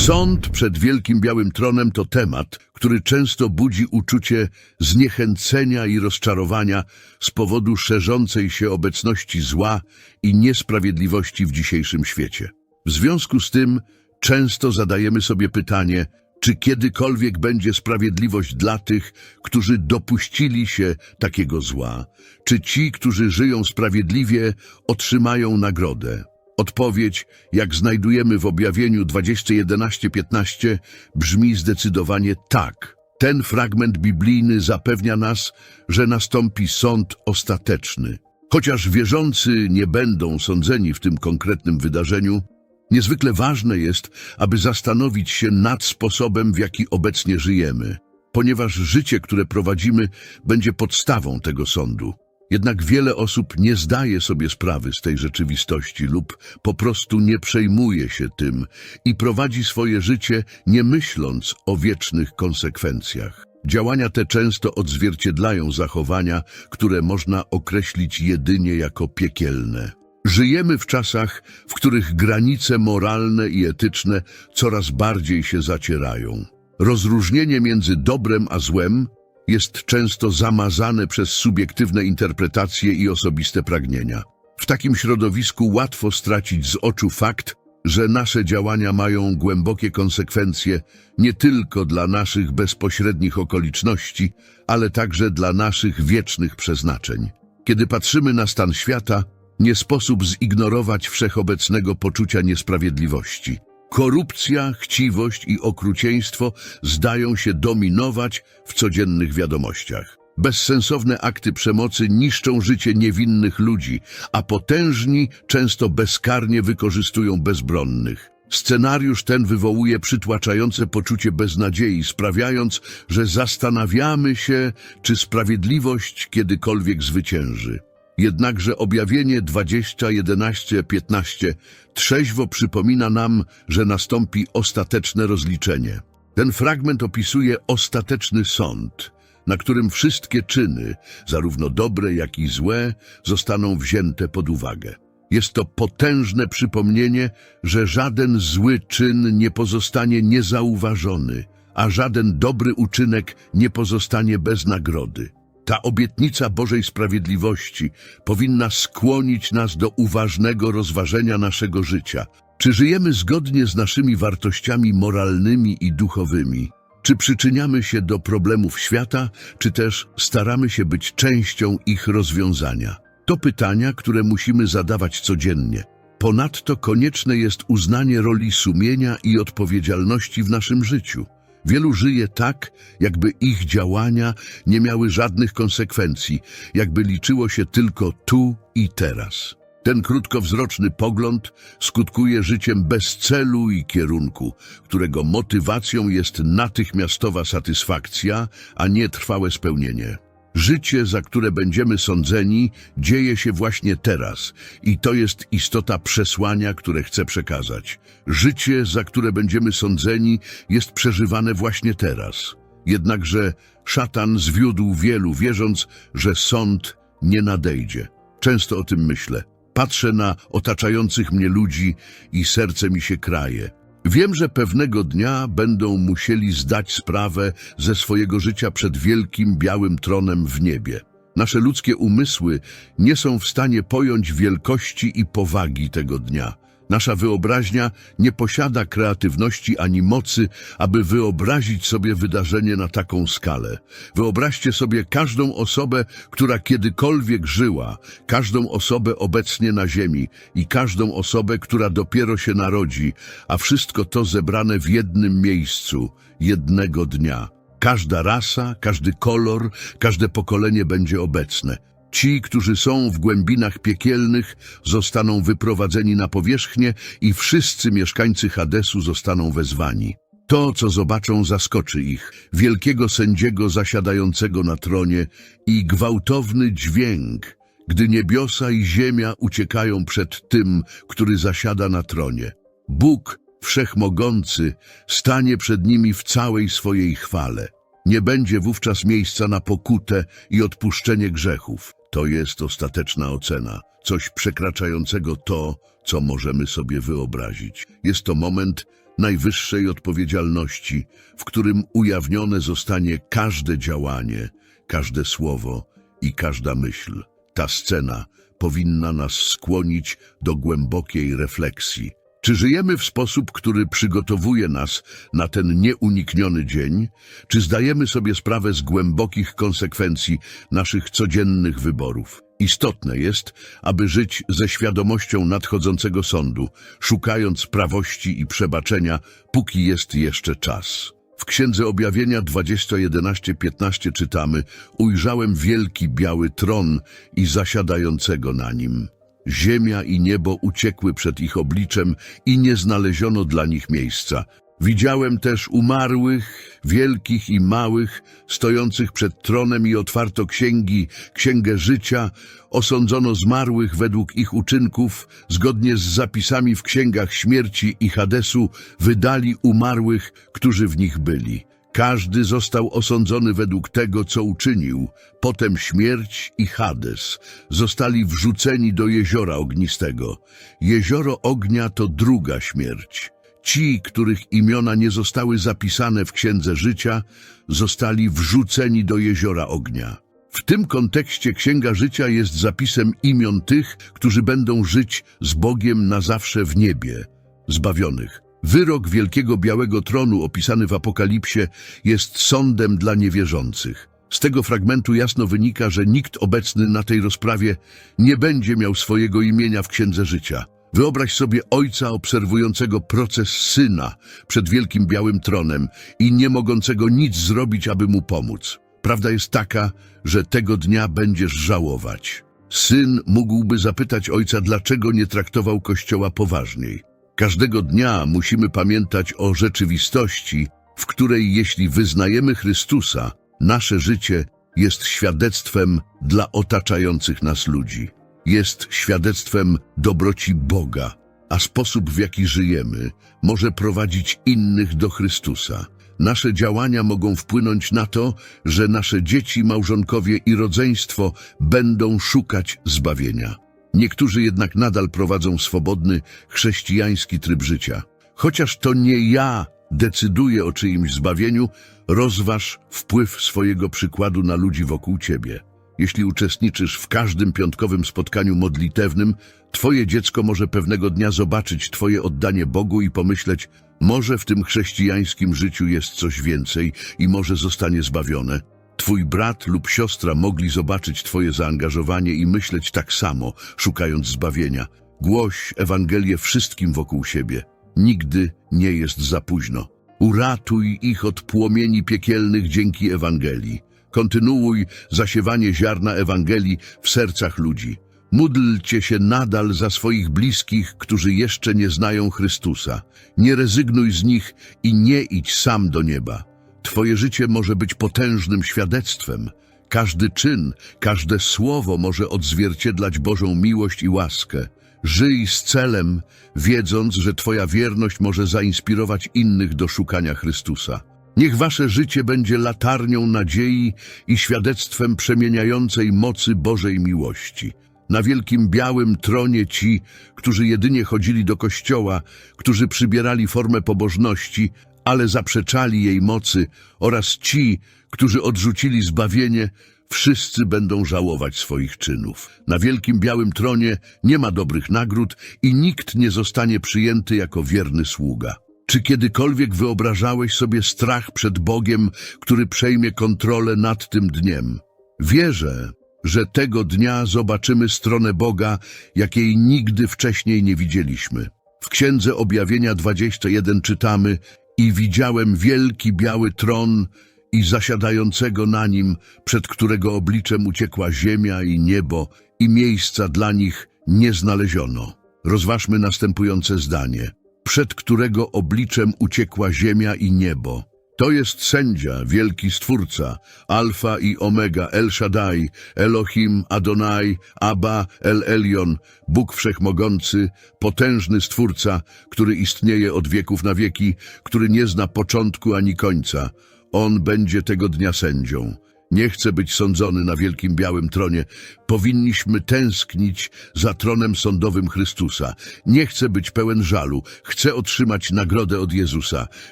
Sąd przed Wielkim Białym Tronem to temat, który często budzi uczucie zniechęcenia i rozczarowania z powodu szerzącej się obecności zła i niesprawiedliwości w dzisiejszym świecie. W związku z tym często zadajemy sobie pytanie, czy kiedykolwiek będzie sprawiedliwość dla tych, którzy dopuścili się takiego zła? Czy ci, którzy żyją sprawiedliwie, otrzymają nagrodę? Odpowiedź, jak znajdujemy w objawieniu 2011-15, brzmi zdecydowanie tak. Ten fragment biblijny zapewnia nas, że nastąpi sąd ostateczny. Chociaż wierzący nie będą sądzeni w tym konkretnym wydarzeniu, niezwykle ważne jest, aby zastanowić się nad sposobem, w jaki obecnie żyjemy, ponieważ życie, które prowadzimy, będzie podstawą tego sądu. Jednak wiele osób nie zdaje sobie sprawy z tej rzeczywistości lub po prostu nie przejmuje się tym i prowadzi swoje życie nie myśląc o wiecznych konsekwencjach. Działania te często odzwierciedlają zachowania, które można określić jedynie jako piekielne. Żyjemy w czasach, w których granice moralne i etyczne coraz bardziej się zacierają. Rozróżnienie między dobrem a złem jest często zamazane przez subiektywne interpretacje i osobiste pragnienia. W takim środowisku łatwo stracić z oczu fakt, że nasze działania mają głębokie konsekwencje nie tylko dla naszych bezpośrednich okoliczności, ale także dla naszych wiecznych przeznaczeń. Kiedy patrzymy na stan świata, nie sposób zignorować wszechobecnego poczucia niesprawiedliwości. Korupcja, chciwość i okrucieństwo zdają się dominować w codziennych wiadomościach. Bezsensowne akty przemocy niszczą życie niewinnych ludzi, a potężni często bezkarnie wykorzystują bezbronnych. Scenariusz ten wywołuje przytłaczające poczucie beznadziei, sprawiając, że zastanawiamy się, czy sprawiedliwość kiedykolwiek zwycięży. Jednakże objawienie 20:11-15 trzeźwo przypomina nam, że nastąpi ostateczne rozliczenie. Ten fragment opisuje ostateczny sąd, na którym wszystkie czyny, zarówno dobre, jak i złe, zostaną wzięte pod uwagę. Jest to potężne przypomnienie, że żaden zły czyn nie pozostanie niezauważony, a żaden dobry uczynek nie pozostanie bez nagrody. Ta obietnica Bożej Sprawiedliwości powinna skłonić nas do uważnego rozważenia naszego życia. Czy żyjemy zgodnie z naszymi wartościami moralnymi i duchowymi? Czy przyczyniamy się do problemów świata, czy też staramy się być częścią ich rozwiązania? To pytania, które musimy zadawać codziennie. Ponadto konieczne jest uznanie roli sumienia i odpowiedzialności w naszym życiu. Wielu żyje tak, jakby ich działania nie miały żadnych konsekwencji, jakby liczyło się tylko tu i teraz. Ten krótkowzroczny pogląd skutkuje życiem bez celu i kierunku, którego motywacją jest natychmiastowa satysfakcja, a nie trwałe spełnienie. Życie, za które będziemy sądzeni, dzieje się właśnie teraz i to jest istota przesłania, które chcę przekazać. Życie, za które będziemy sądzeni, jest przeżywane właśnie teraz. Jednakże szatan zwiódł wielu, wierząc, że sąd nie nadejdzie. Często o tym myślę. Patrzę na otaczających mnie ludzi i serce mi się kraje. Wiem, że pewnego dnia będą musieli zdać sprawę ze swojego życia przed wielkim białym tronem w niebie. Nasze ludzkie umysły nie są w stanie pojąć wielkości i powagi tego dnia. Nasza wyobraźnia nie posiada kreatywności ani mocy, aby wyobrazić sobie wydarzenie na taką skalę. Wyobraźcie sobie każdą osobę, która kiedykolwiek żyła, każdą osobę obecnie na ziemi i każdą osobę, która dopiero się narodzi, a wszystko to zebrane w jednym miejscu, jednego dnia. Każda rasa, każdy kolor, każde pokolenie będzie obecne. Ci, którzy są w głębinach piekielnych, zostaną wyprowadzeni na powierzchnię i wszyscy mieszkańcy Hadesu zostaną wezwani. To, co zobaczą, zaskoczy ich. Wielkiego sędziego zasiadającego na tronie i gwałtowny dźwięk, gdy niebiosa i ziemia uciekają przed tym, który zasiada na tronie. Bóg, Wszechmogący, stanie przed nimi w całej swojej chwale. Nie będzie wówczas miejsca na pokutę i odpuszczenie grzechów. To jest ostateczna ocena, coś przekraczającego to, co możemy sobie wyobrazić. Jest to moment najwyższej odpowiedzialności, w którym ujawnione zostanie każde działanie, każde słowo i każda myśl. Ta scena powinna nas skłonić do głębokiej refleksji. Czy żyjemy w sposób, który przygotowuje nas na ten nieunikniony dzień? Czy zdajemy sobie sprawę z głębokich konsekwencji naszych codziennych wyborów? Istotne jest, aby żyć ze świadomością nadchodzącego sądu, szukając prawości i przebaczenia, póki jest jeszcze czas. W Księdze Objawienia 20.11.15 czytamy Ujrzałem wielki biały tron i zasiadającego na nim. Ziemia i niebo uciekły przed ich obliczem i nie znaleziono dla nich miejsca. Widziałem też umarłych, wielkich i małych, stojących przed tronem i otwarto księgi, księgę życia, osądzono zmarłych według ich uczynków, zgodnie z zapisami w księgach śmierci i Hadesu, wydali umarłych, którzy w nich byli. Każdy został osądzony według tego, co uczynił. Potem śmierć i Hades zostali wrzuceni do jeziora ognistego. Jezioro ognia to druga śmierć. Ci, których imiona nie zostały zapisane w Księdze Życia, zostali wrzuceni do jeziora ognia. W tym kontekście Księga Życia jest zapisem imion tych, którzy będą żyć z Bogiem na zawsze w niebie, zbawionych. Wyrok Wielkiego Białego Tronu opisany w Apokalipsie jest sądem dla niewierzących. Z tego fragmentu jasno wynika, że nikt obecny na tej rozprawie nie będzie miał swojego imienia w Księdze Życia. Wyobraź sobie ojca obserwującego proces syna przed Wielkim Białym Tronem i nie mogącego nic zrobić, aby mu pomóc. Prawda jest taka, że tego dnia będziesz żałować. Syn mógłby zapytać ojca, dlaczego nie traktował Kościoła poważniej. Każdego dnia musimy pamiętać o rzeczywistości, w której jeśli wyznajemy Chrystusa, nasze życie jest świadectwem dla otaczających nas ludzi. Jest świadectwem dobroci Boga, a sposób w jaki żyjemy może prowadzić innych do Chrystusa. Nasze działania mogą wpłynąć na to, że nasze dzieci, małżonkowie i rodzeństwo będą szukać zbawienia. Niektórzy jednak nadal prowadzą swobodny, chrześcijański tryb życia. Chociaż to nie ja decyduję o czyimś zbawieniu, rozważ wpływ swojego przykładu na ludzi wokół ciebie. Jeśli uczestniczysz w każdym piątkowym spotkaniu modlitewnym, twoje dziecko może pewnego dnia zobaczyć twoje oddanie Bogu i pomyśleć, może w tym chrześcijańskim życiu jest coś więcej i może zostanie zbawione. Twój brat lub siostra mogli zobaczyć Twoje zaangażowanie i myśleć tak samo, szukając zbawienia. Głoś Ewangelię wszystkim wokół siebie. Nigdy nie jest za późno. Uratuj ich od płomieni piekielnych dzięki Ewangelii. Kontynuuj zasiewanie ziarna Ewangelii w sercach ludzi. Módlcie się nadal za swoich bliskich, którzy jeszcze nie znają Chrystusa. Nie rezygnuj z nich i nie idź sam do nieba. Twoje życie może być potężnym świadectwem. Każdy czyn, każde słowo może odzwierciedlać Bożą miłość i łaskę. Żyj z celem, wiedząc, że Twoja wierność może zainspirować innych do szukania Chrystusa. Niech Wasze życie będzie latarnią nadziei i świadectwem przemieniającej mocy Bożej miłości. Na wielkim białym tronie ci, którzy jedynie chodzili do kościoła, którzy przybierali formę pobożności, ale zaprzeczali jej mocy, oraz ci, którzy odrzucili zbawienie, wszyscy będą żałować swoich czynów. Na wielkim białym tronie nie ma dobrych nagród i nikt nie zostanie przyjęty jako wierny sługa. Czy kiedykolwiek wyobrażałeś sobie strach przed Bogiem, który przejmie kontrolę nad tym dniem? Wierzę, że tego dnia zobaczymy stronę Boga, jakiej nigdy wcześniej nie widzieliśmy. W Księdze Objawienia 21 czytamy i widziałem wielki biały tron i zasiadającego na nim, przed którego obliczem uciekła ziemia i niebo i miejsca dla nich nie znaleziono. Rozważmy następujące zdanie. Przed którego obliczem uciekła ziemia i niebo. To jest sędzia, wielki stwórca, alfa i omega, El Shaddai, Elohim, Adonai, Abba, El Elion, Bóg Wszechmogący, potężny stwórca, który istnieje od wieków na wieki, który nie zna początku ani końca. On będzie tego dnia sędzią. Nie chcę być sądzony na wielkim białym tronie. Powinniśmy tęsknić za tronem sądowym Chrystusa. Nie chcę być pełen żalu. Chcę otrzymać nagrodę od Jezusa.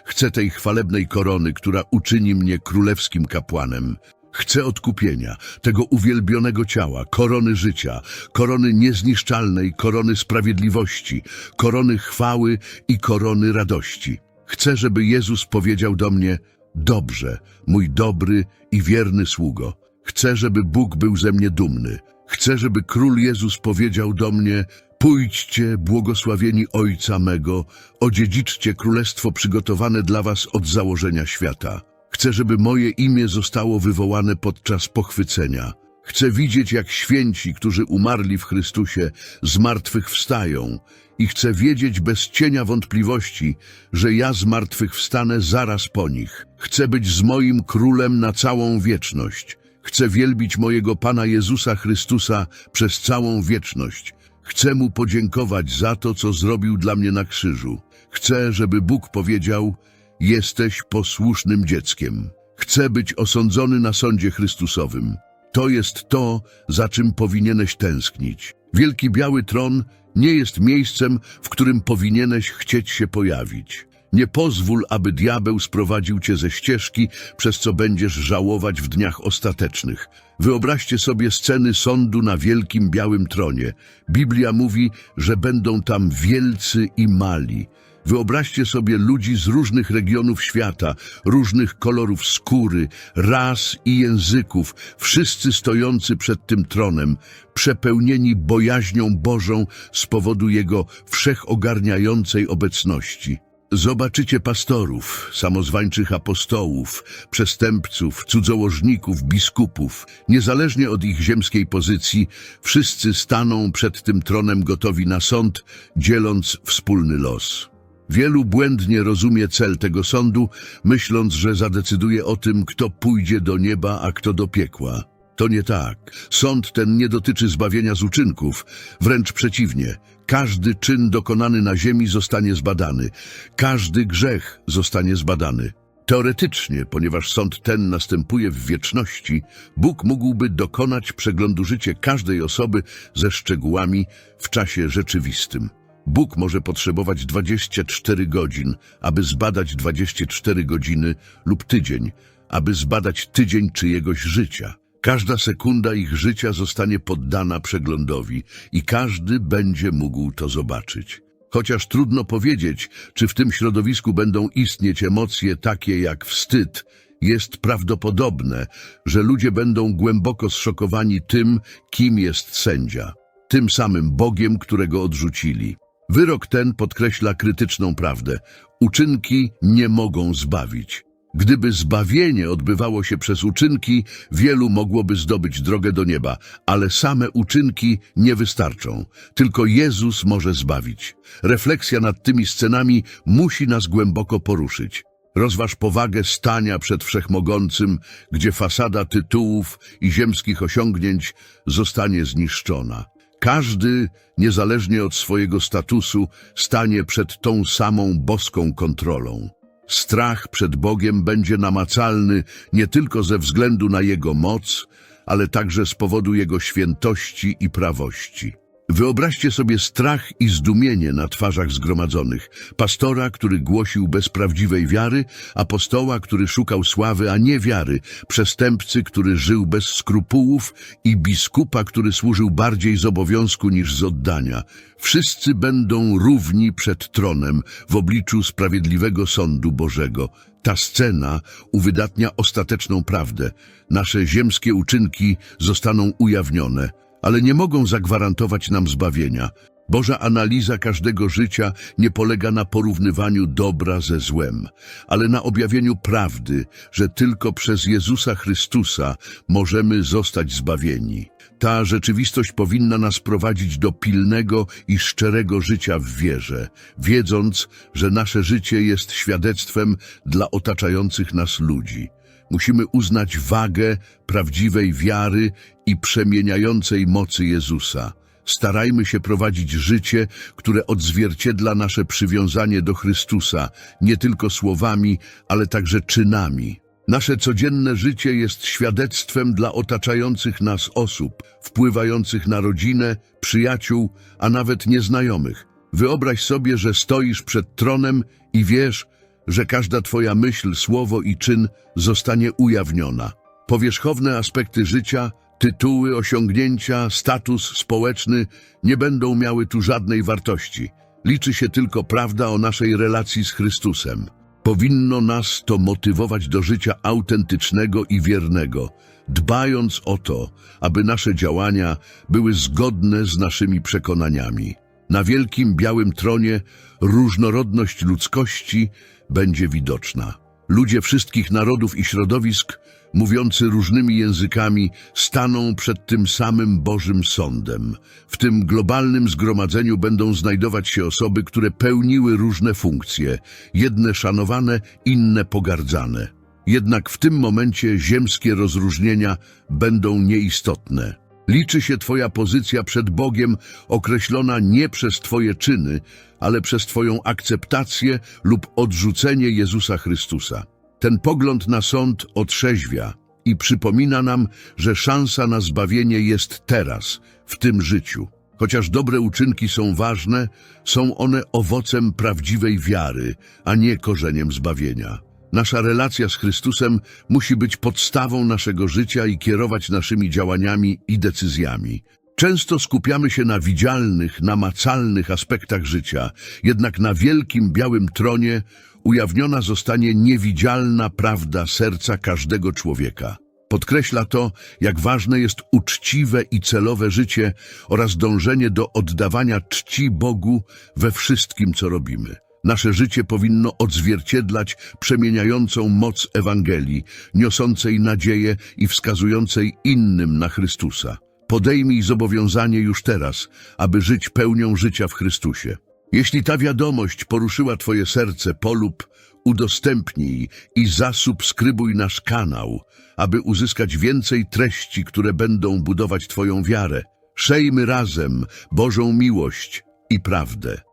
Chcę tej chwalebnej korony, która uczyni mnie królewskim kapłanem. Chcę odkupienia, tego uwielbionego ciała, korony życia, korony niezniszczalnej, korony sprawiedliwości, korony chwały i korony radości. Chcę, żeby Jezus powiedział do mnie, dobrze, mój dobry i wierny sługo. Chcę, żeby Bóg był ze mnie dumny. Chcę, żeby Król Jezus powiedział do mnie, pójdźcie, błogosławieni Ojca mego, odziedziczcie królestwo przygotowane dla was od założenia świata. Chcę, żeby moje imię zostało wywołane podczas pochwycenia. Chcę widzieć, jak święci, którzy umarli w Chrystusie, z martwych wstają i chcę wiedzieć bez cienia wątpliwości, że ja z martwych wstanę zaraz po nich. Chcę być z moim Królem na całą wieczność. Chcę wielbić mojego Pana Jezusa Chrystusa przez całą wieczność. Chcę Mu podziękować za to, co zrobił dla mnie na krzyżu. Chcę, żeby Bóg powiedział, jesteś posłusznym dzieckiem. Chcę być osądzony na sądzie Chrystusowym. To jest to, za czym powinieneś tęsknić. Wielki Biały Tron nie jest miejscem, w którym powinieneś chcieć się pojawić. Nie pozwól, aby diabeł sprowadził cię ze ścieżki, przez co będziesz żałować w dniach ostatecznych. Wyobraźcie sobie sceny sądu na wielkim białym tronie. Biblia mówi, że będą tam wielcy i mali. Wyobraźcie sobie ludzi z różnych regionów świata, różnych kolorów skóry, ras i języków, wszyscy stojący przed tym tronem, przepełnieni bojaźnią Bożą z powodu Jego wszechogarniającej obecności. Zobaczycie pastorów, samozwańczych apostołów, przestępców, cudzołożników, biskupów. Niezależnie od ich ziemskiej pozycji, wszyscy staną przed tym tronem gotowi na sąd, dzieląc wspólny los. Wielu błędnie rozumie cel tego sądu, myśląc, że zadecyduje o tym, kto pójdzie do nieba, a kto do piekła. To nie tak. Sąd ten nie dotyczy zbawienia z uczynków, wręcz przeciwnie. Każdy czyn dokonany na ziemi zostanie zbadany. Każdy grzech zostanie zbadany. Teoretycznie, ponieważ sąd ten następuje w wieczności, Bóg mógłby dokonać przeglądu życia każdej osoby ze szczegółami w czasie rzeczywistym. Bóg może potrzebować 24 godzin, aby zbadać 24 godziny lub tydzień, aby zbadać tydzień czyjegoś życia. Każda sekunda ich życia zostanie poddana przeglądowi i każdy będzie mógł to zobaczyć. Chociaż trudno powiedzieć, czy w tym środowisku będą istnieć emocje takie jak wstyd, jest prawdopodobne, że ludzie będą głęboko zszokowani tym, kim jest sędzia, tym samym Bogiem, którego odrzucili. Wyrok ten podkreśla krytyczną prawdę. Uczynki nie mogą zbawić. Gdyby zbawienie odbywało się przez uczynki, wielu mogłoby zdobyć drogę do nieba, ale same uczynki nie wystarczą. Tylko Jezus może zbawić. Refleksja nad tymi scenami musi nas głęboko poruszyć. Rozważ powagę stania przed Wszechmogącym, gdzie fasada tytułów i ziemskich osiągnięć zostanie zniszczona. Każdy, niezależnie od swojego statusu, stanie przed tą samą boską kontrolą. Strach przed Bogiem będzie namacalny nie tylko ze względu na Jego moc, ale także z powodu Jego świętości i prawości. Wyobraźcie sobie strach i zdumienie na twarzach zgromadzonych. Pastora, który głosił bez prawdziwej wiary, apostoła, który szukał sławy, a nie wiary, przestępcy, który żył bez skrupułów i biskupa, który służył bardziej z obowiązku niż z oddania. Wszyscy będą równi przed tronem w obliczu sprawiedliwego sądu Bożego. Ta scena uwydatnia ostateczną prawdę. Nasze ziemskie uczynki zostaną ujawnione ale nie mogą zagwarantować nam zbawienia. Boża analiza każdego życia nie polega na porównywaniu dobra ze złem, ale na objawieniu prawdy, że tylko przez Jezusa Chrystusa możemy zostać zbawieni. Ta rzeczywistość powinna nas prowadzić do pilnego i szczerego życia w wierze, wiedząc, że nasze życie jest świadectwem dla otaczających nas ludzi. Musimy uznać wagę prawdziwej wiary i przemieniającej mocy Jezusa. Starajmy się prowadzić życie, które odzwierciedla nasze przywiązanie do Chrystusa, nie tylko słowami, ale także czynami. Nasze codzienne życie jest świadectwem dla otaczających nas osób, wpływających na rodzinę, przyjaciół, a nawet nieznajomych. Wyobraź sobie, że stoisz przed tronem i wiesz, że każda twoja myśl, słowo i czyn zostanie ujawniona. Powierzchowne aspekty życia, tytuły, osiągnięcia, status społeczny nie będą miały tu żadnej wartości. Liczy się tylko prawda o naszej relacji z Chrystusem. Powinno nas to motywować do życia autentycznego i wiernego, dbając o to, aby nasze działania były zgodne z naszymi przekonaniami. Na wielkim białym tronie różnorodność ludzkości będzie widoczna. Ludzie wszystkich narodów i środowisk, mówiący różnymi językami, staną przed tym samym Bożym Sądem. W tym globalnym zgromadzeniu będą znajdować się osoby, które pełniły różne funkcje, jedne szanowane, inne pogardzane. Jednak w tym momencie ziemskie rozróżnienia będą nieistotne. Liczy się Twoja pozycja przed Bogiem, określona nie przez Twoje czyny, ale przez Twoją akceptację lub odrzucenie Jezusa Chrystusa. Ten pogląd na sąd otrzeźwia i przypomina nam, że szansa na zbawienie jest teraz, w tym życiu. Chociaż dobre uczynki są ważne, są one owocem prawdziwej wiary, a nie korzeniem zbawienia. Nasza relacja z Chrystusem musi być podstawą naszego życia i kierować naszymi działaniami i decyzjami. Często skupiamy się na widzialnych, namacalnych aspektach życia, jednak na wielkim białym tronie ujawniona zostanie niewidzialna prawda serca każdego człowieka. Podkreśla to, jak ważne jest uczciwe i celowe życie oraz dążenie do oddawania czci Bogu we wszystkim, co robimy. Nasze życie powinno odzwierciedlać przemieniającą moc Ewangelii, niosącej nadzieję i wskazującej innym na Chrystusa. Podejmij zobowiązanie już teraz, aby żyć pełnią życia w Chrystusie. Jeśli ta wiadomość poruszyła Twoje serce, polub, udostępnij i zasubskrybuj nasz kanał, aby uzyskać więcej treści, które będą budować Twoją wiarę. Szejmy razem Bożą miłość i prawdę.